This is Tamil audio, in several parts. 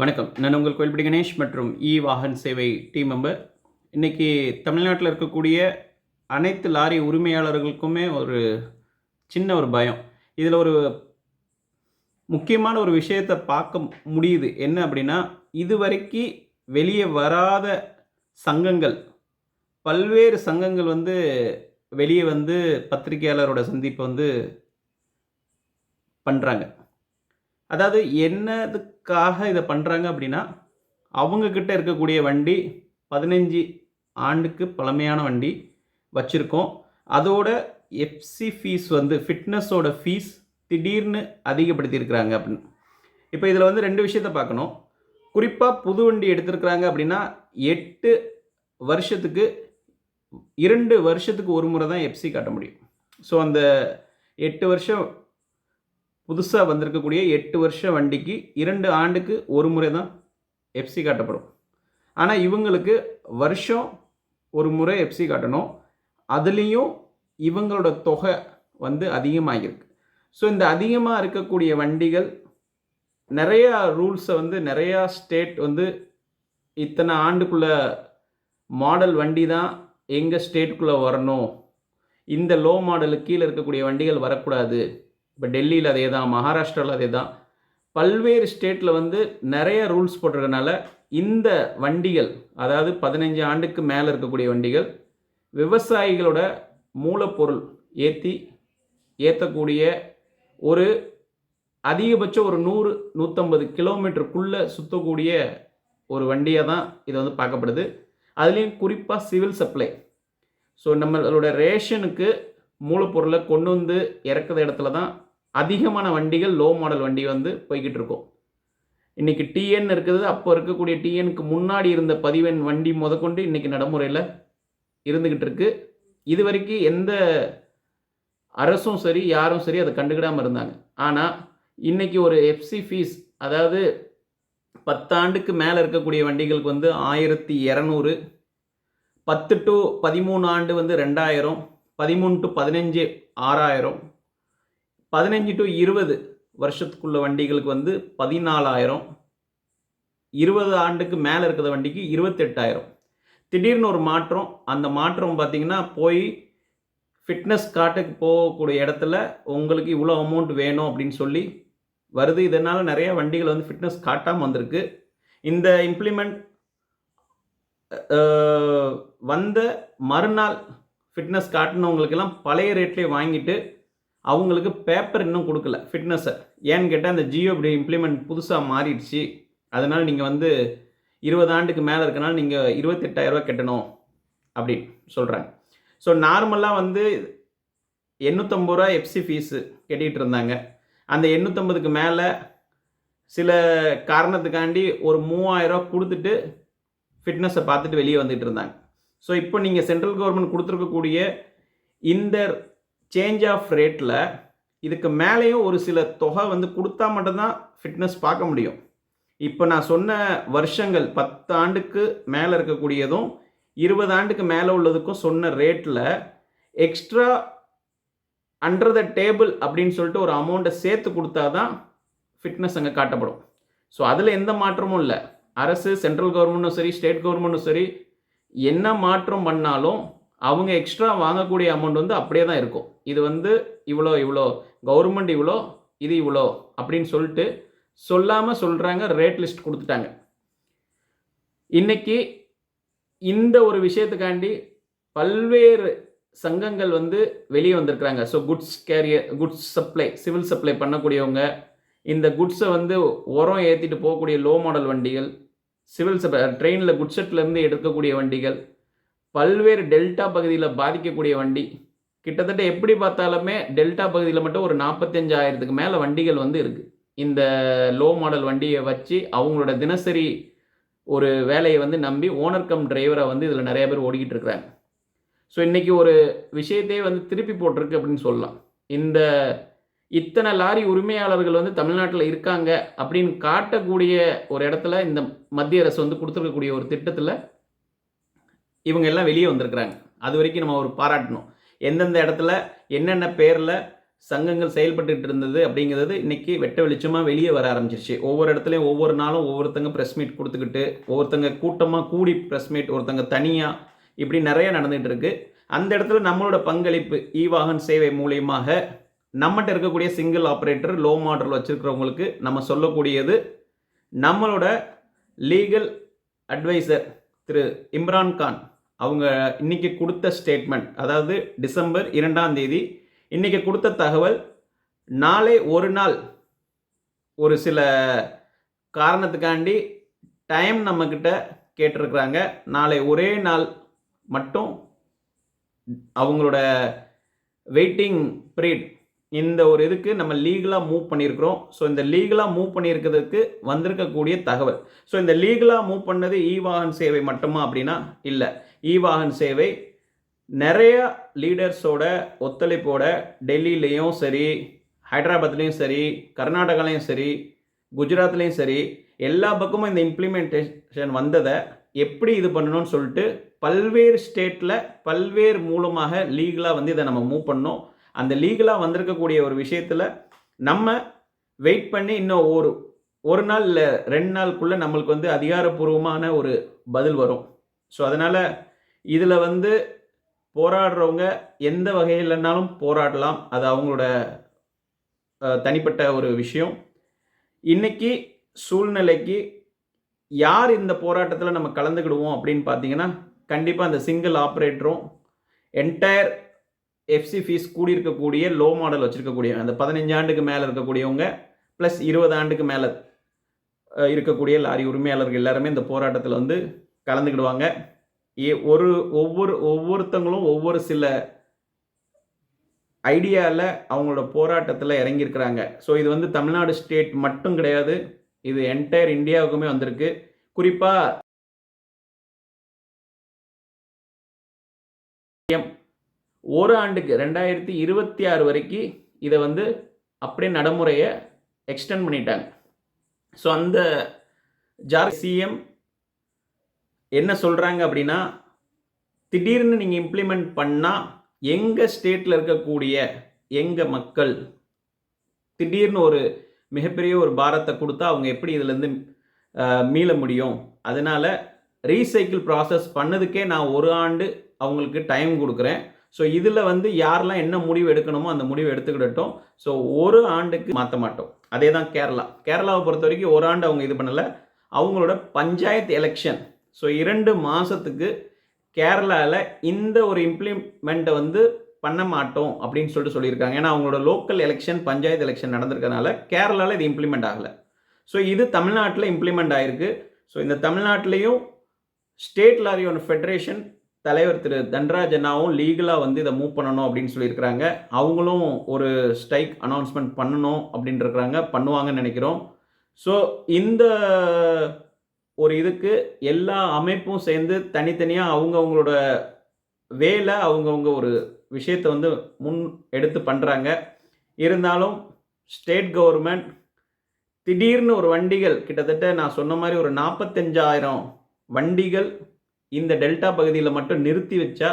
வணக்கம். நான் உங்கள் கோயில்படி கணேஷ் மற்றும் இ வாகன் சேவை டீம் மெம்பர். இன்றைக்கி தமிழ்நாட்டில் இருக்கக்கூடிய அனைத்து லாரி உரிமையாளர்களுக்குமே ஒரு சின்ன ஒரு பயம். இதில் ஒரு முக்கியமான ஒரு விஷயத்தை பார்க்க முடியுது. என்ன அப்படின்னா இதுவரைக்கும் வெளியே வராத சங்கங்கள் பல்வேறு சங்கங்கள் வந்து வெளியே வந்து பத்திரிகையாளரோட சந்திப்பை வந்து பண்ணுறாங்க அதாவது என்னதுக்காக இதை பண்ணுறாங்க அப்படின்னா அவங்கக்கிட்ட இருக்கக்கூடிய வண்டி பதினஞ்சு ஆண்டுக்கு பழமையான வண்டி வச்சுருக்கோம். அதோட எஃப்சி ஃபீஸ் வந்து ஃபிட்னஸோட ஃபீஸ் திடீர்னு அதிகப்படுத்தியிருக்கிறாங்க அப்படின்னு. இப்போ இதில் வந்து ரெண்டு விஷயத்த பார்க்கணும். குறிப்பாக புது வண்டி எடுத்திருக்கிறாங்க அப்படின்னா எட்டு வருஷத்துக்கு இரண்டு வருஷத்துக்கு ஒரு முறை தான் எஃப்சி காட்ட முடியும். ஸோ அந்த எட்டு வருஷம் புதுசாக வந்திருக்கக்கூடிய எட்டு வருஷ வண்டிக்கு இரண்டு ஆண்டுக்கு ஒரு முறை தான் எஃப்சி காட்டப்படும். ஆனால் இவங்களுக்கு வருஷம் ஒரு முறை எஃப்சி காட்டணும். அதுலேயும் இவங்களோட தொகை வந்து அதிகமாகிருக்கு ஸோ இந்த அதிகமாக இருக்கக்கூடிய வண்டிகள் நிறையா ரூல்ஸை வந்து நிறையா ஸ்டேட் வந்து இத்தனை ஆண்டுக்குள்ள மாடல் வண்டி தான் எங்கள் ஸ்டேட்டுக்குள்ளே வரணும். இந்த லோ மாடலுக்கு கீழே இருக்கக்கூடிய வண்டிகள் வரக்கூடாது. இப்போ டெல்லியில் அதே தான் மகாராஷ்டிராவில் அதே தான். பல்வேறு ஸ்டேட்டில் வந்து நிறைய ரூல்ஸ் போட்டிருக்கனால இந்த வண்டிகள் அதாவது பதினஞ்சு ஆண்டுக்கு மேலே இருக்கக்கூடிய வண்டிகள் விவசாயிகளோட மூலப்பொருள் ஏற்றி ஏற்றக்கூடிய ஒரு அதிகபட்சம் ஒரு நூறு நூற்றம்பது கிலோமீட்டருக்குள்ளே சுற்றக்கூடிய ஒரு வண்டியாக தான் இது வந்து பார்க்கப்படுது. அதுலேயும் குறிப்பாக சிவில் சப்ளை. ஸோ நம்மளோட ரேஷனுக்கு மூலப்பொருளை கொண்டு வந்து இறக்குற இடத்துல தான் அதிகமான வண்டிகள் லோ மாடல் வண்டி வந்து போய்கிட்டு இருக்கும் இன்றைக்கி டிஎன் இருக்கிறது அப்போ இருக்கக்கூடிய டிஎனுக்கு முன்னாடி இருந்த பதிவெண் வண்டி முதற்கொண்டு இன்றைக்கி நடைமுறையில் இருந்துக்கிட்டு இருக்கு இது வரைக்கும் எந்த அரசும் சரி யாரும் சரி அதை கண்டுக்கிடாமல் இருந்தாங்க. ஆனால் இன்றைக்கி ஒரு எஃப்சி ஃபீஸ் அதாவது பத்தாண்டுக்கு மேலே இருக்கக்கூடிய வண்டிகளுக்கு வந்து ஆயிரத்தி இரநூறு பத்து டு பதிமூணு ஆண்டு வந்து ரெண்டாயிரம் பதிமூணு டு பதினஞ்சு ஆறாயிரம் பதினஞ்சு டு இருபது வருஷத்துக்குள்ள வண்டிகளுக்கு வந்து பதினாலாயிரம். இருபது ஆண்டுக்கு மேலே இருக்கிற வண்டிக்கு இருபத்தெட்டாயிரம். திடீர்னு ஒரு மாற்றம். அந்த மாற்றம் பார்த்திங்கன்னா போய் ஃபிட்னஸ் காட்டுக்கு போகக்கூடிய இடத்துல உங்களுக்கு இவ்வளோ அமௌண்ட் வேணும் அப்படின்னு சொல்லி வருது. இதனால் நிறைய வண்டிகள் வந்து ஃபிட்னஸ் காட்டாமல் வந்திருக்கு. இந்த இம்ப்ளிமெண்ட் வந்த மறுநாள் ஃபிட்னஸ் காட்டினவங்களுக்கெல்லாம் பழைய ரேட்லேயே வாங்கிட்டு அவங்களுக்கு பேப்பர் இன்னும் கொடுக்கல. ஃபிட்னஸை ஏன்னு கேட்டால் அந்த ஜியோ இப்படி இம்ப்ளிமெண்ட் புதுசாக மாறிடுச்சு. அதனால் நீங்கள் வந்து இருபது ஆண்டுக்கு மேலே இருக்கனால நீங்கள் இருபத்தெட்டாயிரரூவா கட்டணும் அப்படின்னு சொல்கிறாங்க ஸோ நார்மலாக வந்து எண்ணூற்றம்பது ரூபா எஃப்சி ஃபீஸு கட்டிகிட்டு இருந்தாங்க. அந்த எண்ணூற்றம்பதுக்கு மேலே சில காரணத்துக்காண்டி ஒரு மூவாயிரரூவா கொடுத்துட்டு ஃபிட்னஸை பார்த்துட்டு வெளியே வந்துட்டு இருந்தாங்க. ஸோ இப்போ நீங்கள் சென்ட்ரல் கவர்மெண்ட் கொடுத்துருக்கக்கூடிய இந்த சேஞ்ச் ஆஃப் ரேட்டில் இதுக்கு மேலேயும் ஒரு சில தொகை வந்து கொடுத்தா மட்டும்தான் ஃபிட்னஸ் பார்க்க முடியும். இப்போ நான் சொன்ன வருஷங்கள் பத்து ஆண்டுக்கு மேலே இருக்கக்கூடியதும் இருபது ஆண்டுக்கு மேலே உள்ளதுக்கும் சொன்ன ரேட்டில் எக்ஸ்ட்ரா அண்டர் த டேபிள் அப்படின்னு சொல்லிட்டு ஒரு அமௌண்ட்டை சேர்த்து கொடுத்தா தான் ஃபிட்னஸ் அங்கே காட்டப்படும். ஸோ அதில் எந்த மாற்றமும் இல்லை. அரசு சென்ட்ரல் கவர்மெண்ட்டும் சரி ஸ்டேட் கவர்மெண்ட்டும் சரி என்ன மாற்றம் பண்ணாலும் அவங்க எக்ஸ்ட்ரா வாங்கக்கூடிய அமௌண்ட் வந்து அப்படியே தான் இருக்கும். இது வந்து இவ்வளோ இவ்வளோ கவர்மெண்ட் இவ்வளோ இது இவ்வளோ அப்படின்னு சொல்லிட்டு சொல்லாமல் சொல்கிறாங்க ரேட் லிஸ்ட் கொடுத்துட்டாங்க. இன்றைக்கி இந்த ஒரு விஷயத்துக்காண்டி பல்வேறு சங்கங்கள் வந்து வெளியே வந்திருக்கிறாங்க. So goods carrier goods supply civil supply பண்ணக்கூடியவங்க இந்த குட்ஸை வந்து உரம் ஏற்றிட்டு போகக்கூடிய லோ மாடல் வண்டிகள் சிவில் சப்ளை ட்ரெயினில் குட்ஸெட்லேருந்து எடுக்கக்கூடிய வண்டிகள் பல்வேறு டெல்டா பகுதியில் பாதிக்கக்கூடிய வண்டி. கிட்டத்தட்ட எப்படி பார்த்தாலுமே டெல்டா பகுதியில் மட்டும் ஒரு நாற்பத்தஞ்சாயிரத்துக்கு மேலே வண்டிகள் வந்து இருக்குது இந்த லோ மாடல் வண்டியை வச்சு அவங்களோட தினசரி ஒரு வேலையை வந்து நம்பி ஓனர் கம் டிரைவரை வந்து இதில் நிறைய பேர் ஓடிக்கிட்டு இருக்கிறாங்க. ஸோ இன்றைக்கி ஒரு விஷயத்தையே வந்து திருப்பி போட்டிருக்கு அப்படின்னு சொல்லலாம். இந்த இத்தனை லாரி உரிமையாளர்கள் வந்து தமிழ்நாட்டில் இருக்காங்க அப்படின்னு காட்டக்கூடிய ஒரு இடத்துல இந்த மத்திய அரசு வந்து கொடுத்துருக்கக்கூடிய ஒரு திட்டத்தில் இவங்க எல்லாம் வெளியே வந்திருக்கிறாங்க. அது வரைக்கும் நம்ம ஒரு பாராட்டணும். எந்தெந்த இடத்துல என்னென்ன பேரில் சங்கங்கள் செயல்பட்டுட்டு இருந்தது அப்படிங்கிறது இன்னைக்கு வெட்ட வெளிச்சமாக வெளியே வர ஆரம்பிச்சிருச்சு. ஒவ்வொரு இடத்துலையும் ஒவ்வொரு நாளும் ஒவ்வொருத்தங்க ப்ரெஸ் மீட் கொடுத்துக்கிட்டு ஒவ்வொருத்தங்க கூட்டமாக கூடி ப்ரெஸ் மீட் ஒருத்தங்க தனியாக இப்படி நிறைய நடந்துகிட்டு இருக்கு. அந்த இடத்துல நம்மளோட பங்களிப்பு இ வாகன் சேவை மூலியமாக நம்மகிட்ட இருக்கக்கூடிய சிங்கிள் ஆப்ரேட்டர் லோ மாடல் வச்சுருக்கிறவங்களுக்கு நம்ம சொல்லக்கூடியது நம்மளோட லீகல் அட்வைசர் திரு இம்ரான்கான் அவங்க இன்றைக்கி கொடுத்த ஸ்டேட்மெண்ட் அதாவது டிசம்பர் இரண்டாம் தேதி இன்றைக்கி கொடுத்த தகவல் நாளை ஒரு நாள் ஒரு சில காரணத்துக்காண்டி டைம் நம்மக்கிட்ட கேட்டிருக்கிறாங்க. நாளை ஒரே நாள் மட்டும் அவங்களோட வெயிட்டிங் பீரியட் இந்த ஒரு இதுக்கு நம்ம லீகலாக மூவ் பண்ணியிருக்கிறோம் ஸோ இந்த லீகலாக மூவ் பண்ணியிருக்கிறதுக்கு வந்திருக்கக்கூடிய தகவல். ஸோ இந்த லீகலாக மூவ் பண்ணது இ வாகன் சேவை மட்டுமா அப்படின்னா இல்லை. இ வாகன் சேவை நிறைய லீடர்ஸோட ஒத்துழைப்போட டெல்லியிலையும் சரி ஹைதராபாத்லேயும் சரி கர்நாடகாலையும் சரி குஜராத்லேயும் சரி எல்லா பக்கமும் இந்த இம்ப்ளிமெண்டேஷன் வந்ததை எப்படி இது பண்ணணும்னு சொல்லிட்டு பல்வேறு ஸ்டேட்டில் பல்வேறு மூலமாக லீகலாக வந்து இதை நம்ம மூவ் பண்ணோம். அந்த லீகலாக வந்திருக்கக்கூடிய ஒரு விஷயத்தில் நம்ம வெயிட் பண்ணி இன்னும் ஒரு ஒரு நாள் இல்லை ரெண்டு நாளுக்குள்ளே நம்மளுக்கு வந்து அதிகாரப்பூர்வமான ஒரு பதில் வரும். ஸோ அதனால் இதில் வந்து போராடுறவங்க எந்த வகையிலனாலும் போராடலாம். அது அவங்களோட தனிப்பட்ட ஒரு விஷயம். இன்னைக்கு சூழ்நிலைக்கு யார் இந்த போராட்டத்தில் நம்ம கலந்துக்கிடுவோம் அப்படின்னு பார்த்தீங்கன்னா கண்டிப்பாக அந்த சிங்கிள் ஆப்ரேட்டரும் என்டையர் எஃப்சி ஃபீஸ் கூடியிருக்கக்கூடிய லோ மாடல் வச்சுருக்கக்கூடிய அந்த பதினஞ்சு ஆண்டுக்கு மேலே இருக்கக்கூடியவங்க ப்ளஸ் இருபது ஆண்டுக்கு மேலே இருக்கக்கூடிய லாரி உரிமையாளர்கள் எல்லாருமே இந்த போராட்டத்தில் வந்து கலந்துக்கிடுவாங்க. ஏ- ஒரு ஒவ்வொரு ஒவ்வொருத்தங்களும் ஒவ்வொரு சில ஐடியாவில் அவங்களோட போராட்டத்தில் இறங்கியிருக்கிறாங்க. ஸோ இது வந்து தமிழ்நாடு ஸ்டேட் மட்டும் கிடையாது இது என்டையர் இந்தியாவுக்குமே வந்திருக்கு. குறிப்பாக ஒரு ஆண்டுக்கு ரெண்டாயிரத்தி இருபத்தி ஆறு வரைக்கும் இதை வந்து அப்படியே நடைமுறையை எக்ஸ்டெண்ட் பண்ணிட்டாங்க. ஸோ அந்த ஜார் சிஎம் என்ன சொல்கிறாங்க அப்படின்னா திடீர்னு நீங்கள் இம்ப்ளிமெண்ட் பண்ணால் எங்கள் ஸ்டேட்டில் இருக்கக்கூடிய எங்கள் மக்கள் திடீர்னு ஒரு மிகப்பெரிய ஒரு பாரத்தை கொடுத்தா அவங்க எப்படி இதுலேருந்து மீள முடியும்? அதனால் ரீசைக்கிள் ப்ராசஸ் பண்ணதுக்கே நான் ஒரு ஆண்டு அவங்களுக்கு டைம் கொடுக்குறேன். ஸோ இதில் வந்து யாரெல்லாம் என்ன முடிவு எடுக்கணுமோ அந்த முடிவு எடுத்துக்கிடட்டும். ஸோ ஒரு ஆண்டுக்கு மாற்ற மாட்டோம். அதே தான் கேரளா. கேரளாவை பொறுத்த வரைக்கும் ஒரு ஆண்டு அவங்க இது பண்ணலை. அவங்களோட பஞ்சாயத்து எலெக்ஷன் ஸோ இரண்டு மாதத்துக்கு கேரளாவில் இந்த ஒரு இம்ப்ளிமெண்ட்டை வந்து பண்ண மாட்டோம் அப்படின்னு சொல்லிட்டு சொல்லியிருக்காங்க. ஏன்னா அவங்களோட லோக்கல் எலெக்ஷன் பஞ்சாயத்து எலெக்ஷன் நடந்திருக்கனால கேரளாவில் இது இம்ப்ளிமெண்ட் ஆகலை. ஸோ இது தமிழ்நாட்டில் இம்ப்ளிமெண்ட் ஆயிருக்கு. ஸோ இந்த தமிழ்நாட்டிலையும் ஸ்டேட் லாரியோட ஃபெடரேஷன் தலைவர் திரு தன்ராஜனாவும் லீகலாக வந்து இதை மூவ் பண்ணணும் அப்படின்னு சொல்லியிருக்கிறாங்க. அவங்களும் ஒரு ஸ்ட்ரைக் அனௌன்ஸ்மெண்ட் பண்ணணும் அப்படின்னு இருக்கிறாங்க பண்ணுவாங்கன்னு நினைக்கிறோம். ஸோ இந்த ஒரு இதுக்கு எல்லா அமைப்பும் சேர்ந்து தனித்தனியாக அவங்கவுங்களோட வேலை அவங்கவுங்க ஒரு விஷயத்தை வந்து முன் எடுத்து பண்ணுறாங்க இருந்தாலும் ஸ்டேட் கவர்மெண்ட் திடீர்னு ஒரு வண்டிகள் கிட்டத்தட்ட நான் சொன்ன மாதிரி ஒரு நாற்பத்தஞ்சாயிரம் வண்டிகள் இந்த டெல்டா பகுதியில் மட்டும் நிறுத்தி வச்சா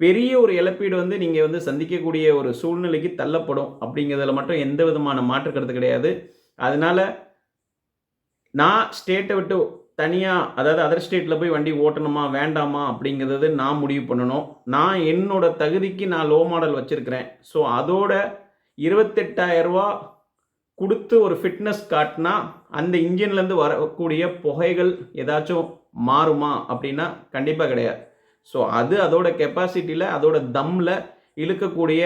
பெரிய ஒரு இழப்பீடு வந்து நீங்கள் வந்து சந்திக்கக்கூடிய ஒரு சூழ்நிலைக்கு தள்ளப்படும் அப்படிங்கிறதுல மட்டும் எந்த விதமான மாற்று கருத்து கிடையாது. அதனால நான் ஸ்டேட்டை விட்டு தனியாக அதாவது அதர் ஸ்டேட்டில் போய் வண்டி ஓட்டணுமா வேண்டாமா அப்படிங்கிறது நான் முடிவு பண்ணணும். நான் என்னோட தகுதிக்கு நான் லோ மாடல் வச்சுருக்கிறேன். ஸோ அதோட இருபத்தெட்டாயிரம் ரூபா கொடுத்து ஒரு ஃபிட்னஸ் காட்டினா அந்த இன்ஜின்லேருந்து வரக்கூடிய புகைகள் ஏதாச்சும் மாறுமா அப்படின்னா கண்டிப்பாக கிடையாது. ஸோ அது அதோட கெப்பாசிட்டியில் அதோட தம்மில் இழுக்கக்கூடிய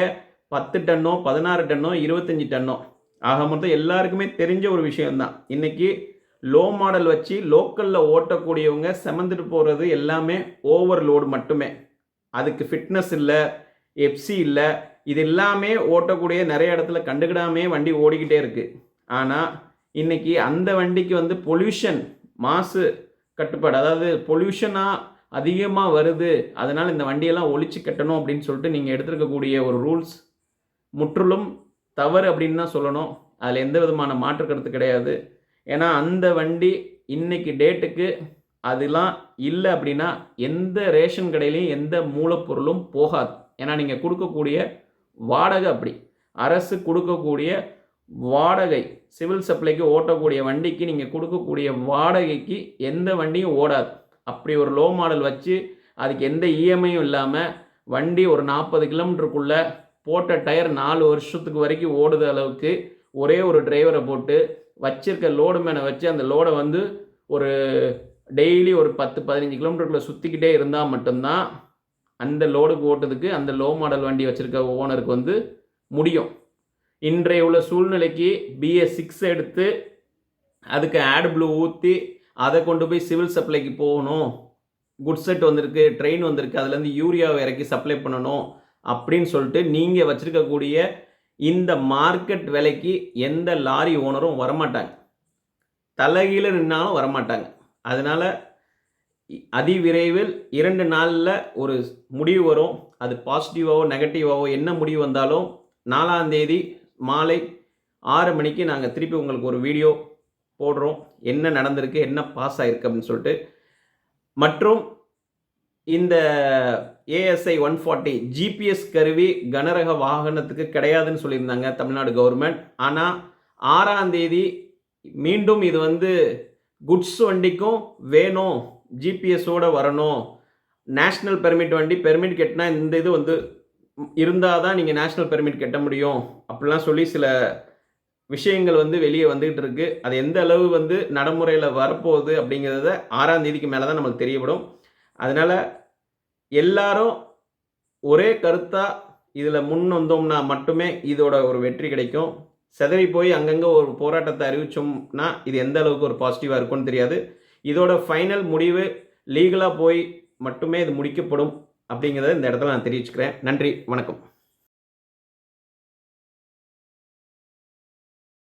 பத்து டன்னோ பதினாறு டன்னோ இருபத்தஞ்சி டன்னோ. ஆக மொத்தம் எல்லாருக்குமே தெரிஞ்ச ஒரு விஷயம்தான். இன்னைக்கு லோ மாடல் வச்சு லோக்கலில் ஓட்டக்கூடியவங்க செமந்துட்டு போகிறது எல்லாமே ஓவர்லோடு மட்டுமே. அதுக்கு ஃபிட்னஸ் இல்லை எப்சி இல்லை இது எல்லாமே ஓட்டக்கூடிய நிறைய இடத்துல கண்டுக்கிடாமே வண்டி ஓடிக்கிட்டே இருக்குது ஆனால் இன்றைக்கி அந்த வண்டிக்கு வந்து பொல்யூஷன் மாசு கட்டுப்பாடு அதாவது பொல்யூஷனாக அதிகமாக வருது அதனால் இந்த வண்டியெல்லாம் ஒழிச்சு கட்டணும் அப்படின்னு சொல்லிட்டு நீங்கள் எடுத்துருக்கக்கூடிய ஒரு ரூல்ஸ் முற்றிலும் தவறு அப்படின்னு தான் சொல்லணும். அதில் எந்த விதமான மாற்று கருத்து கிடையாது. ஏன்னா அந்த வண்டி இன்னைக்கு டேட்டுக்கு அதெல்லாம் இல்லை அப்படின்னா எந்த ரேஷன் கடையிலையும் எந்த மூலப்பொருளும் போகாது. ஏன்னா நீங்கள் கொடுக்கக்கூடிய வாடகை அப்படி. அரசு கொடுக்கக்கூடிய வாடகை சிவில் சப்ளைக்கு ஓட்டக்கூடிய வண்டிக்கு நீங்கள் கொடுக்கக்கூடிய வாடகைக்கு எந்த வண்டியும் ஓடாது. அப்படி ஒரு லோ மாடல் வச்சு அதுக்கு எந்த இஎம்ஐயும் இல்லாமல் வண்டி ஒரு நாற்பது கிலோமீட்டருக்குள்ளே போட்ட டயர் நாலு வருஷத்துக்கு வரைக்கும் ஓடுத அளவுக்கு ஒரே ஒரு டிரைவரை போட்டு வச்சிருக்க லோடு மேனை வச்சு அந்த லோடை வந்து ஒரு டெய்லி ஒரு பத்து பதினஞ்சு கிலோமீட்டருக்குள்ளே சுற்றிக்கிட்டே இருந்தால் மட்டும்தான் அந்த லோடுக்கு ஓட்டுறதுக்கு அந்த லோ மாடல் வண்டி வச்சுருக்க ஓனருக்கு வந்து முடியும். இன்றைய உள்ள சூழ்நிலைக்கு பிஏ சிக்ஸ் எடுத்து அதுக்கு ஆட் ப்ளூ ஊற்றி அதை கொண்டு போய் சிவில் சப்ளைக்கு போகணும். குட் செட் வந்திருக்கு ட்ரெயின் வந்திருக்கு அதுலேருந்து யூரியாவை இறக்கி சப்ளை பண்ணணும் அப்படின்னு சொல்லிட்டு நீங்கள் வச்சுருக்கக்கூடிய இந்த மார்க்கெட் விலைக்கு எந்த லாரி ஓனரும் வரமாட்டாங்க. தலைகீழ நின்னாலும் வரமாட்டாங்க. அதனால் அதிவிரைவில் இரண்டு நாளில் ஒரு முடிவு வரும். அது பாசிட்டிவாகவோ நெகட்டிவாகவோ என்ன முடிவு வந்தாலும் நாலாம் தேதி மாலை ஆறு மணிக்கு நாங்கள் திருப்பி உங்களுக்கு ஒரு வீடியோ போடுறோம். என்ன நடந்திருக்கு என்ன பாஸ் ஆகிருக்கு அப்படின்னு சொல்லிட்டு. மற்றும் இந்த ஏஎஸ்ஐ ஒன் ஃபார்ட்டி ஜிபிஎஸ் கருவி கனரக வாகனத்துக்கு கிடையாதுன்னு சொல்லியிருந்தாங்க தமிழ்நாடு கவர்மெண்ட் ஆனால் ஆறாம் தேதி மீண்டும் இது வந்து குட்ஸ் வண்டிக்கும் வேணும். ஜிபிஎஸோடு வரணும். நேஷ்னல் பெர்மிட் வண்டி பெர்மிட் கட்டினா இந்த இது வந்து இருந்தால் தான் நீங்கள் நேஷ்னல் பெர்மிட் கட்ட முடியும். அப்படிலாம் சொல்லி சில விஷயங்கள் வந்து வெளியே வந்துகிட்டு இருக்கு. அது எந்த அளவு வந்து நடைமுறையில் வரப்போகுது அப்படிங்கிறத ஆறாம் தேதிக்கு மேலே தான் நமக்கு தெரியப்படும். அதனால் எல்லாரும் ஒரே கருத்தாக இதில் முன் வந்தோம்னா மட்டுமே இதோட ஒரு வெற்றி கிடைக்கும். செதறி போய் அங்கங்கே ஒரு போராட்டத்தை அறிவிச்சோம்னா இது எந்த அளவுக்கு ஒரு பாசிட்டிவாக இருக்கும்னு தெரியாது. இதோட ஃபைனல் முடிவு லீகலாக போய் மட்டுமே இது முடிக்கப்படும் அப்படிங்கிறத இந்த இடத்துல நான் தெரிவிச்சுக்கிறேன். நன்றி வணக்கம்.